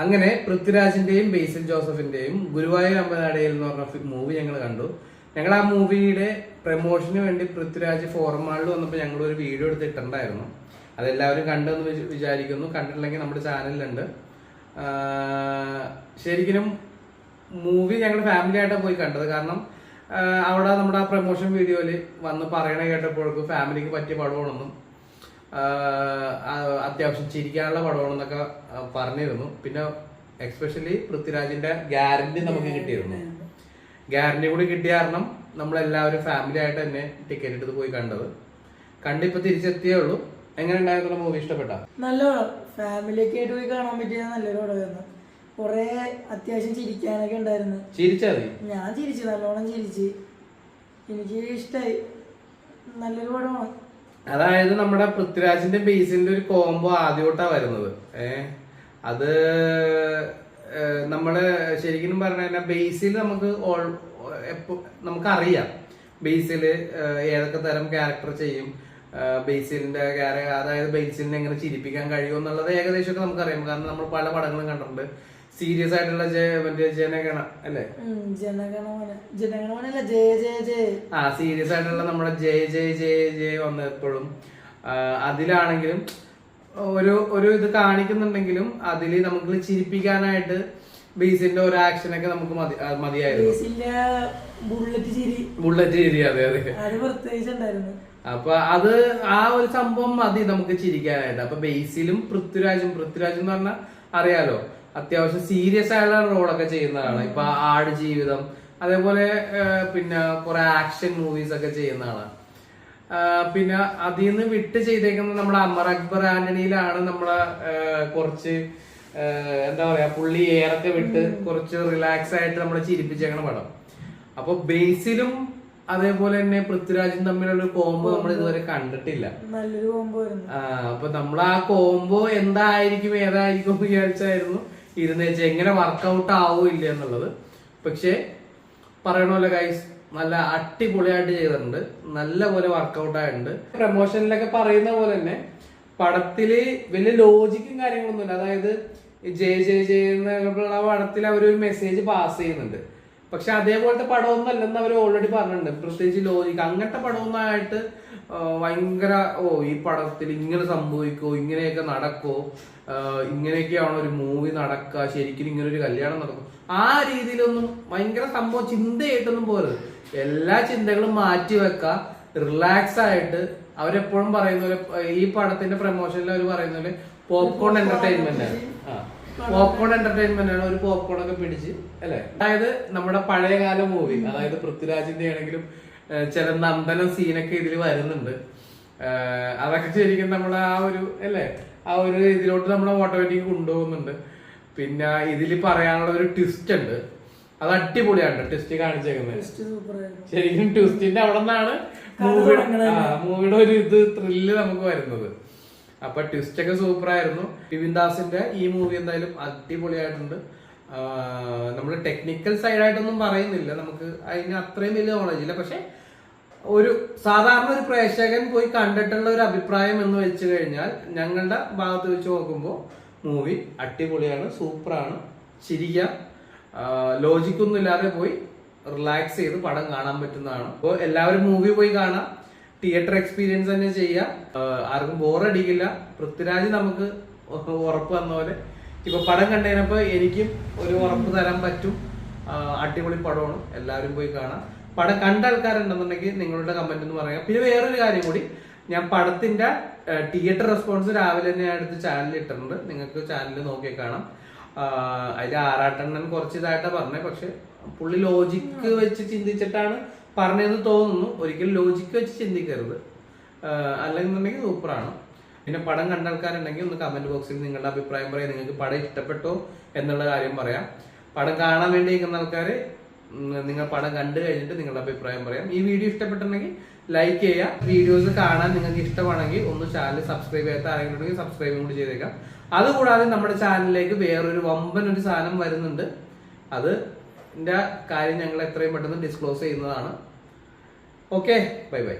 അങ്ങനെ പൃഥ്വിരാജിന്റെയും ബേസിൽ ജോസഫിന്റെയും ഗുരുവായൂർ അമ്പനാടയിൽ എന്ന് പറഞ്ഞ മൂവി ഞങ്ങൾ കണ്ടു. ഞങ്ങൾ ആ മൂവിയുടെ പ്രൊമോഷന് വേണ്ടി പൃഥ്വിരാജ് ഫോർമാളിൽ വന്നപ്പോൾ ഞങ്ങൾ ഒരു വീഡിയോ എടുത്തിട്ടുണ്ടായിരുന്നു. അതെല്ലാവരും കണ്ടെന്ന് വിച- വിചാരിക്കുന്നു. കണ്ടിട്ടില്ലെങ്കിൽ നമ്മുടെ ചാനലിലുണ്ട്. ശരിക്കും മൂവി ഞങ്ങൾ ഫാമിലി ആയിട്ടാണ് പോയി കണ്ടത്. കാരണം അവിടെ നമ്മുടെ ആ പ്രൊമോഷൻ വീഡിയോയിൽ വന്ന് പറയണ കേട്ടപ്പോഴേക്കും ഫാമിലിക്ക് പറ്റിയ പടമാണെന്നും അത്യാവശ്യം ചിരിക്കാനുള്ള പടമാണെന്നൊക്കെ പറഞ്ഞിരുന്നു. പിന്നെ എക്സ്പെഷ്യലി പൃഥ്വിരാജിന്റെ ഗ്യാരണ്ടി നമുക്ക് കിട്ടിയിരുന്നു. ഗ്യാരണ്ടി കൂടി കിട്ടിയ കാരണം നമ്മളെല്ലാവരും ഫാമിലി ആയിട്ട് തന്നെ ടിക്കറ്റ് എടുത്ത് പോയി കണ്ടത്. കണ്ടിപ്പോ തിരിച്ചെത്തിയേ ഉള്ളൂ. എങ്ങനെ ഉണ്ടായിരുന്നു മൂവി ഇഷ്ടപ്പെട്ട? നല്ല ഫാമിലിയൊക്കെ ആയിട്ട് പോയി കാണാൻ പറ്റിയ നല്ലൊരു പടമായിരുന്നു. കുറെ അത്യാവശ്യം ചിരിക്കാനൊക്കെ ഉണ്ടായിരുന്നു. ചിരിച്ചാ ഞാൻ ചിരിച്ചു നല്ലോണം ചിരിച്ചു. എനിക്ക് ഇഷ്ടായി. നല്ലൊരു പടമാണ്. അതായത് നമ്മുടെ പൃഥ്വിരാജിന്റെ ബേസിന്റെ ഒരു കോംബോ ആദ്യോട്ടാ വരുന്നത്. ഏ? അത് ഏഹ്, നമ്മൾ ശരിക്കും പറഞ്ഞു കഴിഞ്ഞാൽ ബേസിൽ നമുക്ക് ഓൾ- നമുക്കറിയാം. ബേസിൽ ഏതൊക്കെ തരം ക്യാരക്ടർ ചെയ്യും. ഏഹ്, ബേസിലിന്റെ അതായത് ബേസിലിനെ എങ്ങനെ ചിരിപ്പിക്കാൻ കഴിയും എന്നുള്ളത് ഏകദേശമൊക്കെ നമുക്കറിയാം. കാരണം നമ്മൾ പല പടങ്ങളും കണ്ടിട്ടുണ്ട്. സീരിയസ് ആയിട്ടുള്ള ജയ- മറ്റേ ജനഗണ അല്ലേ? ജനഗണമന. ജനഗണമനല്ല ജയ ജയ ജയ. ആ സീരിയസ് ആയിട്ടുള്ള നമ്മുടെ ജയ ജയ ജയ ജയ വന്നപ്പോഴും അതിലാണെങ്കിലും ഒരു ഒരു ഇത് കാണിക്കുന്നുണ്ടെങ്കിലും അതിൽ നമുക്ക് ചിരിപ്പിക്കാനായിട്ട് ബേസിന്റെ ഒരു ആക്ഷൻ ഒക്കെ നമുക്ക് മതിയായിരുന്നു. ബുള്ളറ്റ് ചിരി. അതെ അതെ. അപ്പൊ അത് ആ ഒരു സംഭവം മതി നമുക്ക് ചിരിക്കാനായിട്ട്. അപ്പൊ ബേസിലും പൃഥ്വിരാജും പൃഥ്വിരാജ് എന്ന് പറഞ്ഞാൽ അറിയാലോ അത്യാവശ്യം സീരിയസ് ആയിട്ടുള്ള റോളൊക്കെ ചെയ്യുന്നതാണ്. ഇപ്പൊ ആട് ജീവിതം അതേപോലെ പിന്നെ കുറെ ആക്ഷൻ മൂവീസ് ഒക്കെ ചെയ്യുന്നതാണ്. പിന്നെ അതിൽ നിന്ന് വിട്ട് ചെയ്തേക്കുന്നത് നമ്മുടെ അമർ അക്ബർ ആന്റണിയിലാണ് നമ്മളെ കുറച്ച് എന്താ പറയാ പുള്ളി ഏറൊക്കെ വിട്ട് കുറച്ച് റിലാക്സ് ആയിട്ട് നമ്മളെ ചിരിപ്പിച്ചേക്കണ പടം. അപ്പൊ ബേസിലും അതേപോലെ തന്നെ പൃഥ്വിരാജും തമ്മിലുള്ള കോംബോ നമ്മൾ ഇതുവരെ കണ്ടിട്ടില്ല. നല്ലൊരു കോംബോ അപ്പൊ നമ്മൾ ആ കോംബോ എന്തായിരിക്കും ഏതായിരിക്കും വിചാരിച്ചായിരുന്നു. ഇരുന്ന് വെച്ചാൽ എങ്ങനെ വർക്കൗട്ട് ആവില്ല എന്നുള്ളത്. പക്ഷേ പറയണ പോലെ ഗൈസ് നല്ല അടിപൊളിയായിട്ട് ചെയ്തിട്ടുണ്ട്. നല്ല പോലെ വർക്കൗട്ട് ആയിട്ടുണ്ട്. പ്രൊമോഷനിലൊക്കെ പറയുന്ന പോലെ തന്നെ പടത്തിൽ വലിയ ലോജിക്കും കാര്യങ്ങളൊന്നുമില്ല അതായത് ജയ ജയ ജയ പടത്തിൽ അവർ ഒരു മെസ്സേജ് പാസ് ചെയ്യുന്നുണ്ട്. പക്ഷെ അതേപോലത്തെ പടമൊന്നും അല്ലെന്ന് അവർ ഓൾറെഡി പറഞ്ഞിട്ടുണ്ട്. പ്രത്യേകിച്ച് ലോജിക്ക് അങ്ങനത്തെ പടമൊന്നും ആയിട്ട് ഭയങ്കര ഓ ഈ പടത്തിൽ ഇങ്ങനെ സംഭവിക്കോ ഇങ്ങനെയൊക്കെ നടക്കോ ഇങ്ങനെയൊക്കെയാണോ ഒരു മൂവി നടക്കുക ശരിക്കും ഇങ്ങനെ ഒരു കല്യാണം നടക്കും. ആ രീതിയിലൊന്നും ഭയങ്കര സംഭവം ചിന്തയായിട്ടൊന്നും പോരുത് എല്ലാ ചിന്തകളും മാറ്റി വെക്ക. റിലാക്സ് ആയിട്ട് അവരെപ്പോഴും പറയുന്ന പോലെ ഈ പടത്തിന്റെ പ്രൊമോഷനിൽ അവർ പറയുന്ന പോലെ പോപ്കോൺ എന്റർടൈൻമെന്റ് ആണ്. പോപ്കോൺ എന്റർടൈൻമെന്റ് ആണ് ഒരു പോപ്കോൺ ഒക്കെ പിടിച്ച് അല്ലെ? അതായത് നമ്മുടെ പഴയകാല മൂവി അതായത് പൃഥ്വിരാജിന്റെ ആണെങ്കിലും ചില നന്ദനം സീനൊക്കെ ഇതിൽ വരുന്നുണ്ട്. അതൊക്കെ ശരിക്കും നമ്മുടെ ആ ഒരു അല്ലേ? ആ ഒരു ഇതിലോട്ട് നമ്മളെ ഓട്ടോമാറ്റിക് കൊണ്ടുപോകുന്നുണ്ട്. പിന്നെ ഇതിൽ പറയാനുള്ള ഒരു ട്വിസ്റ്റ് ഉണ്ട്. അത് അടിപൊളിയാണ് ട്വിസ്റ്റ് കാണിച്ചേക്കുന്നത് ശരിക്കും ട്വിസ്റ്റിന്റെ അവിടെ നിന്നാണ് മൂവിയുടെ മൂവിയുടെ ഒരു ഇത് ത്രില്ല് നമുക്ക് വരുന്നത്. അപ്പൊ ട്വിസ്റ്റ് ഒക്കെ സൂപ്പർ ആയിരുന്നു. ബിപിൻ ദാസിന്റെ ഈ മൂവി എന്തായാലും അടിപൊളിയായിട്ടുണ്ട്. നമ്മൾ ടെക്നിക്കൽ സൈഡായിട്ടൊന്നും പറയുന്നില്ല. നമുക്ക് അതിന് അത്രയും വലിയ നോളജ് ഇല്ല. പക്ഷെ ഒരു സാധാരണ ഒരു പ്രേക്ഷകൻ പോയി കണ്ടിട്ടുള്ള ഒരു അഭിപ്രായം എന്ന് വെച്ച് കഴിഞ്ഞാൽ ഞങ്ങളുടെ ഭാഗത്ത് വെച്ച് നോക്കുമ്പോൾ മൂവി അടിപൊളിയാണ് സൂപ്പറാണ്. ചിരിക്കാം. ലോജിക്കൊന്നും ഇല്ലാതെ പോയി റിലാക്സ് ചെയ്ത് പടം കാണാൻ പറ്റുന്നതാണ്. അപ്പോൾ എല്ലാവരും മൂവി പോയി കാണാം. തിയേറ്റർ എക്സ്പീരിയൻസ് തന്നെ ചെയ്യാം. ആർക്കും ബോറടിക്കില്ല പൃഥ്വിരാജ് നമുക്ക് ഉറപ്പ് വന്ന പോലെ. ഇപ്പൊ പടം കണ്ടതിനപ്പോ എനിക്കും ഒരു ഉറപ്പ് തരാൻ പറ്റും. അടിപൊളി പടമാണ്. എല്ലാവരും പോയി കാണാം. പടം കണ്ട ആൾക്കാരുണ്ടെന്നുണ്ടെങ്കിൽ നിങ്ങളുടെ കമന്റ് എന്ന് പറയാം. പിന്നെ വേറൊരു കാര്യം കൂടി ഞാൻ പടത്തിന്റെ തിയേറ്റർ റെസ്പോൺസ് രാവിലെ തന്നെ ഞാൻ എടുത്ത് ചാനലിൽ ഇട്ടിട്ടുണ്ട്. നിങ്ങൾക്ക് ചാനലിൽ നോക്കി കാണാം. അതിൽ ആറാട്ടെണ്ണൻ കുറച്ച് ഇതായിട്ടാ പറഞ്ഞത്. പക്ഷെ പുള്ളി ലോജിക്ക് വെച്ച് ചിന്തിച്ചിട്ടാണ് പറഞ്ഞതെന്ന് തോന്നുന്നു. ഒരിക്കലും ലോജിക്ക് വെച്ച് ചിന്തിക്കരുത്. അല്ലെന്നുണ്ടെങ്കിൽ സൂപ്പറാണ് പിന്നെ പടം കണ്ട ആൾക്കാരുണ്ടെങ്കിൽ ഒന്ന് കമന്റ് ബോക്സിൽ നിങ്ങളുടെ അഭിപ്രായം പറയാം. നിങ്ങൾക്ക് പടം ഇഷ്ടപ്പെട്ടോ എന്നുള്ള കാര്യം പറയാം. പടം കാണാൻ വേണ്ടി നിൽക്കുന്ന ആൾക്കാർ നിങ്ങൾ പടം കണ്ടു കഴിഞ്ഞിട്ട് നിങ്ങളുടെ അഭിപ്രായം പറയാം. ഈ വീഡിയോ ഇഷ്ടപ്പെട്ടിട്ടുണ്ടെങ്കിൽ ലൈക്ക് ചെയ്യുക. വീഡിയോസ് കാണാൻ നിങ്ങൾക്ക് ഇഷ്ടമാണെങ്കിൽ ഒന്ന് ചാനൽ സബ്സ്ക്രൈബ് ചെയ്യാത്ത ആരെങ്കിലും ഉണ്ടെങ്കിൽ സബ്സ്ക്രൈബ് കൂടി ചെയ്തേക്കാം. അതുകൂടാതെ നമ്മുടെ ചാനലിലേക്ക് വേറൊരു വമ്പൻ ഒരു സാധനം വരുന്നുണ്ട്. അത് കാര്യം ഞങ്ങൾ എത്രയും പെട്ടെന്ന് ഡിസ്ക്ലോസ് ചെയ്യുന്നതാണ്. Okay bye bye